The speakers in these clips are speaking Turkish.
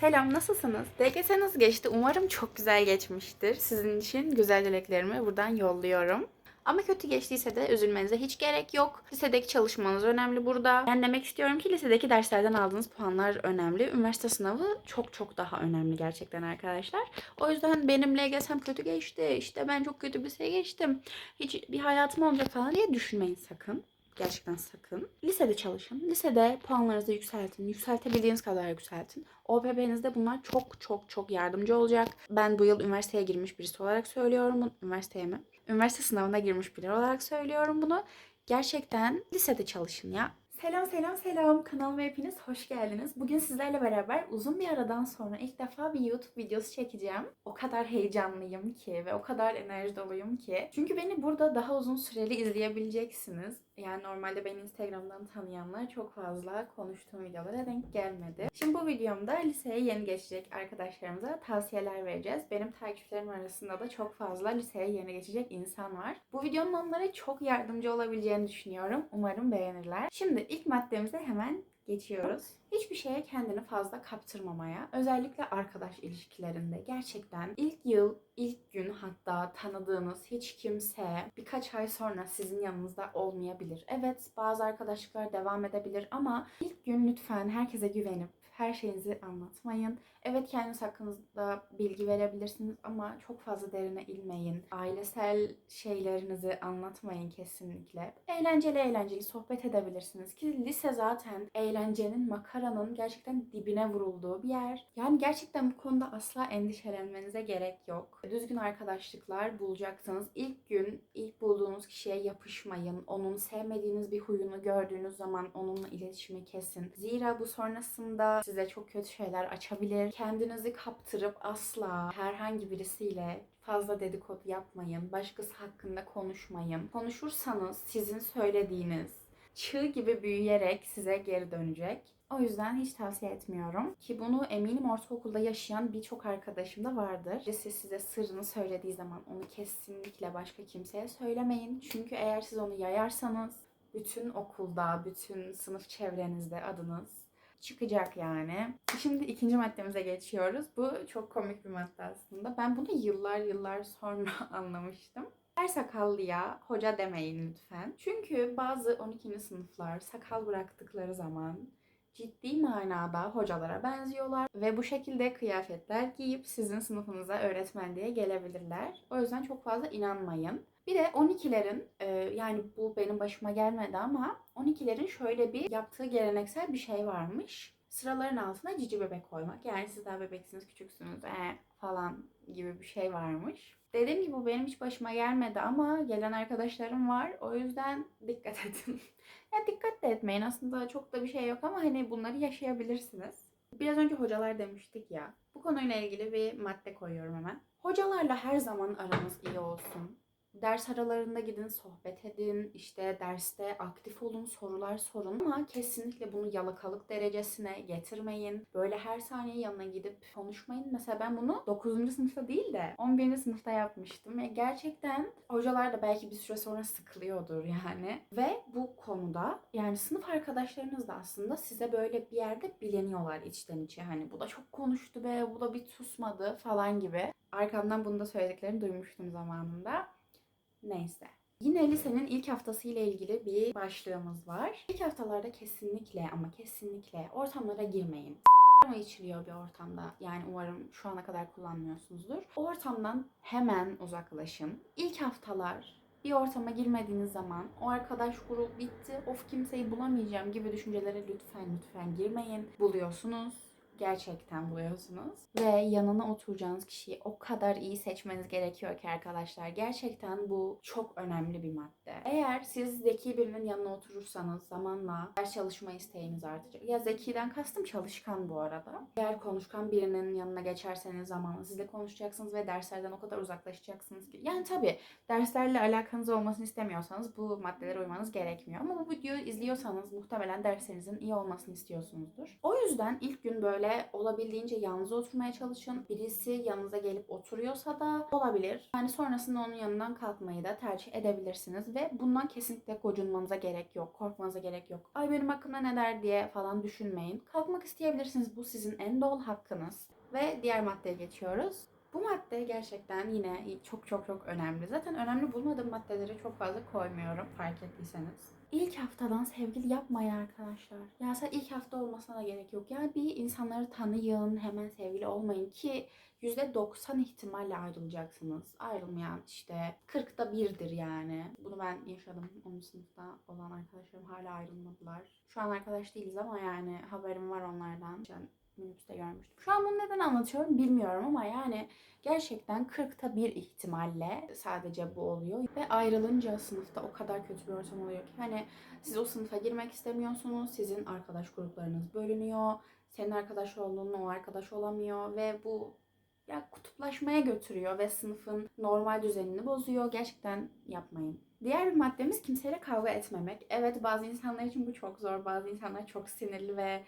Selam, nasılsınız? DGS nasıl geçti? Umarım çok güzel geçmiştir. Sizin için güzel dileklerimi buradan yolluyorum. Ama kötü geçtiyse de üzülmenize hiç gerek yok. Lisedeki çalışmanız önemli burada. Ben demek istiyorum ki lisedeki derslerden aldığınız puanlar önemli. Üniversite sınavı çok çok daha önemli gerçekten arkadaşlar. O yüzden benim LGS'm kötü geçti. İşte ben çok kötü bir şey geçtim. Hiç bir hayatım olmayacak falan diye düşünmeyin sakın. Gerçekten sakın. Lisede çalışın. Lisede puanlarınızı yükseltin. Yükseltebildiğiniz kadar yükseltin. OPB'nizde bunlar çok çok çok yardımcı olacak. Ben bu yıl üniversiteye girmiş birisi olarak söylüyorum. Üniversiteye mi? Üniversite sınavına girmiş biri olarak söylüyorum bunu. Gerçekten lisede çalışın ya. Selam selam selam kanalıma hepiniz hoş geldiniz. Bugün sizlerle beraber uzun bir aradan sonra ilk defa bir YouTube videosu çekeceğim. O kadar heyecanlıyım ki ve o kadar enerji doluyum ki. Çünkü beni burada daha uzun süreli izleyebileceksiniz. Yani normalde beni Instagram'dan tanıyanlar çok fazla konuştuğum videolara denk gelmedi. Şimdi bu videomda liseye yeni geçecek arkadaşlarımıza tavsiyeler vereceğiz. Benim takipçilerim arasında da çok fazla liseye yeni geçecek insan var. Bu videonun onlara çok yardımcı olabileceğini düşünüyorum. Umarım beğenirler. Şimdi ilk maddemize hemen geçiyoruz. Hiçbir şeye kendini fazla kaptırmamaya, özellikle arkadaş ilişkilerinde gerçekten ilk yıl, ilk gün hatta tanıdığınız hiç kimse birkaç ay sonra sizin yanınızda olmayabilir. Evet, bazı arkadaşlıklar devam edebilir ama ilk gün lütfen herkese güvenip her şeyinizi anlatmayın. Evet kendiniz hakkınızda bilgi verebilirsiniz ama çok fazla derine ilmeyin. Ailesel şeylerinizi anlatmayın kesinlikle. Eğlenceli eğlenceli sohbet edebilirsiniz ki lise zaten eğlencenin, makaranın gerçekten dibine vurulduğu bir yer. Yani gerçekten bu konuda asla endişelenmenize gerek yok. Düzgün arkadaşlıklar bulacaksınız. İlk gün ilk bulduğunuz kişiye yapışmayın. Onun sevmediğiniz bir huyunu gördüğünüz zaman onunla iletişimi kesin. Zira bu sonrasında size çok kötü şeyler açabilir. Kendinizi kaptırıp asla herhangi birisiyle fazla dedikodu yapmayın. Başkası hakkında konuşmayın. Konuşursanız sizin söylediğiniz çığ gibi büyüyerek size geri dönecek. O yüzden hiç tavsiye etmiyorum. Ki bunu eminim ortaokulda yaşayan birçok arkadaşım da vardır. Birisi size sırrını söylediği zaman onu kesinlikle başka kimseye söylemeyin. Çünkü eğer siz onu yayarsanız bütün okulda, bütün sınıf çevrenizde adınız çıkacak yani. Şimdi ikinci maddemize geçiyoruz. Bu çok komik bir madde aslında. Ben bunu yıllar yıllar sonra anlamıştım. Her sakallıya hoca demeyin lütfen. Çünkü bazı 12. sınıflar sakal bıraktıkları zaman ciddi manada hocalara benziyorlar ve bu şekilde kıyafetler giyip sizin sınıfınıza öğretmenliğe gelebilirler. O yüzden çok fazla inanmayın. Bir de 12'lerin e, yani bu benim başıma gelmedi ama 12'lerin şöyle bir yaptığı geleneksel bir şey varmış. Sıraların altına cici bebek koymak. Yani siz daha bebeksiniz, küçüksünüz ee, falan gibi bir şey varmış. Dediğim gibi bu benim hiç başıma gelmedi ama gelen arkadaşlarım var. O yüzden dikkat edin. ya dikkat de etmeyin. Aslında çok da bir şey yok ama hani bunları yaşayabilirsiniz. Biraz önce hocalar demiştik ya. Bu konuyla ilgili bir madde koyuyorum hemen. Hocalarla her zaman aranız iyi olsun. Ders aralarında gidin, sohbet edin, işte derste aktif olun, sorular sorun ama kesinlikle bunu yalakalık derecesine getirmeyin. Böyle her saniye yanına gidip konuşmayın. Mesela ben bunu 9. sınıfta değil de 11. sınıfta yapmıştım. ve gerçekten hocalar da belki bir süre sonra sıkılıyordur yani. Ve bu konuda yani sınıf arkadaşlarınız da aslında size böyle bir yerde bileniyorlar içten içe. Hani bu da çok konuştu be, bu da bir susmadı falan gibi. Arkamdan bunu da söylediklerini duymuştum zamanında. Neyse. Yine lisenin ilk haftası ile ilgili bir başlığımız var. İlk haftalarda kesinlikle ama kesinlikle ortamlara girmeyin. Sigara mı içiliyor bir ortamda? Yani umarım şu ana kadar kullanmıyorsunuzdur. O ortamdan hemen uzaklaşın. İlk haftalar bir ortama girmediğiniz zaman o arkadaş grubu bitti, of kimseyi bulamayacağım gibi düşüncelere lütfen lütfen girmeyin. Buluyorsunuz gerçekten buluyorsunuz. Ve yanına oturacağınız kişiyi o kadar iyi seçmeniz gerekiyor ki arkadaşlar. Gerçekten bu çok önemli bir madde. Eğer siz zeki birinin yanına oturursanız zamanla ders çalışma isteğiniz artacak. Ya zekiden kastım çalışkan bu arada. Eğer konuşkan birinin yanına geçerseniz zamanla sizle konuşacaksınız ve derslerden o kadar uzaklaşacaksınız ki. Yani tabii derslerle alakanız olmasını istemiyorsanız bu maddelere uymanız gerekmiyor. Ama bu videoyu izliyorsanız muhtemelen derslerinizin iyi olmasını istiyorsunuzdur. O yüzden ilk gün böyle ve olabildiğince yalnız oturmaya çalışın. Birisi yanınıza gelip oturuyorsa da olabilir. Yani sonrasında onun yanından kalkmayı da tercih edebilirsiniz ve bundan kesinlikle gocunmanıza gerek yok, korkmanıza gerek yok. Ay benim hakkımda ne der diye falan düşünmeyin. Kalkmak isteyebilirsiniz. Bu sizin en doğal hakkınız. Ve diğer maddeye geçiyoruz. Bu madde gerçekten yine çok çok çok önemli. Zaten önemli bulmadığım maddeleri çok fazla koymuyorum fark ettiyseniz. İlk haftadan sevgili yapmayın arkadaşlar. Ya sen ilk hafta olmasına da gerek yok. Yani bir insanları tanıyın, hemen sevgili olmayın ki %90 ihtimalle ayrılacaksınız. Ayrılmayan işte 40'da birdir yani. Bunu ben yaşadım. 10. sınıfta olan arkadaşlarım hala ayrılmadılar. Şu an arkadaş değiliz ama yani haberim var onlardan. Ben minibüste görmüştüm. Şu an bunu neden anlatıyorum bilmiyorum ama yani gerçekten 40'ta bir ihtimalle sadece bu oluyor. Ve ayrılınca sınıfta o kadar kötü bir ortam oluyor ki hani siz o sınıfa girmek istemiyorsunuz. Sizin arkadaş gruplarınız bölünüyor. Senin arkadaş olduğunun o arkadaş olamıyor ve bu ya kutuplaşmaya götürüyor ve sınıfın normal düzenini bozuyor. Gerçekten yapmayın. Diğer bir maddemiz kimseyle kavga etmemek. Evet bazı insanlar için bu çok zor. Bazı insanlar çok sinirli ve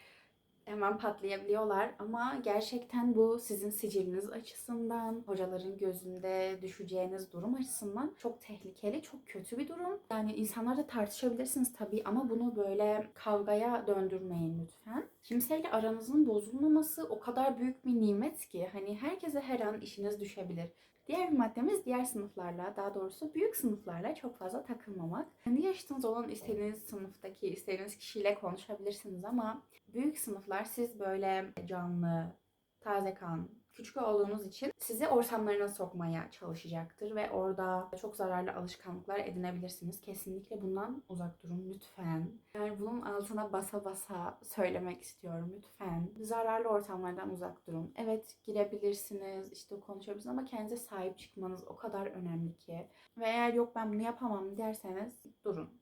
hemen patlayabiliyorlar ama gerçekten bu sizin siciliniz açısından, hocaların gözünde düşeceğiniz durum açısından çok tehlikeli, çok kötü bir durum. Yani insanlarla tartışabilirsiniz tabii ama bunu böyle kavgaya döndürmeyin lütfen. Kimseyle aranızın bozulmaması o kadar büyük bir nimet ki hani herkese her an işiniz düşebilir. Diğer bir maddemiz diğer sınıflarla, daha doğrusu büyük sınıflarla çok fazla takılmamak. Kendi yaşıtınız olan istediğiniz sınıftaki, istediğiniz kişiyle konuşabilirsiniz ama büyük sınıflar siz böyle canlı, taze kan, küçük olduğunuz için sizi ortamlarına sokmaya çalışacaktır ve orada çok zararlı alışkanlıklar edinebilirsiniz. Kesinlikle bundan uzak durun lütfen. Yani bunun altına basa basa söylemek istiyorum lütfen. Zararlı ortamlardan uzak durun. Evet girebilirsiniz, işte konuşabilirsiniz ama kendinize sahip çıkmanız o kadar önemli ki. Ve eğer yok ben bunu yapamam derseniz durun.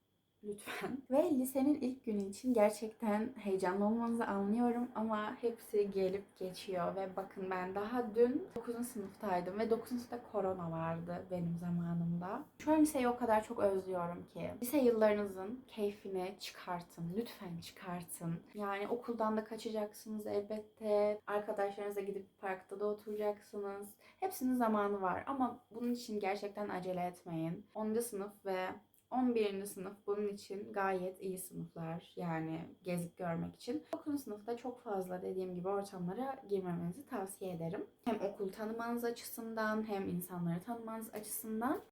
Ve lisenin ilk günü için gerçekten heyecanlı olmanızı anlıyorum ama hepsi gelip geçiyor ve bakın ben daha dün 9. sınıftaydım ve 9. sınıfta korona vardı benim zamanımda. Şu an liseyi o kadar çok özlüyorum ki. Lise yıllarınızın keyfini çıkartın. Lütfen çıkartın. Yani okuldan da kaçacaksınız elbette. Arkadaşlarınızla gidip parkta da oturacaksınız. Hepsinin zamanı var ama bunun için gerçekten acele etmeyin. 10. sınıf ve 11. sınıf bunun için gayet iyi sınıflar. Yani gezip görmek için. 9. sınıfta çok fazla dediğim gibi ortamlara girmemenizi tavsiye ederim. Hem okul tanımanız açısından hem insanları tanımanız açısından.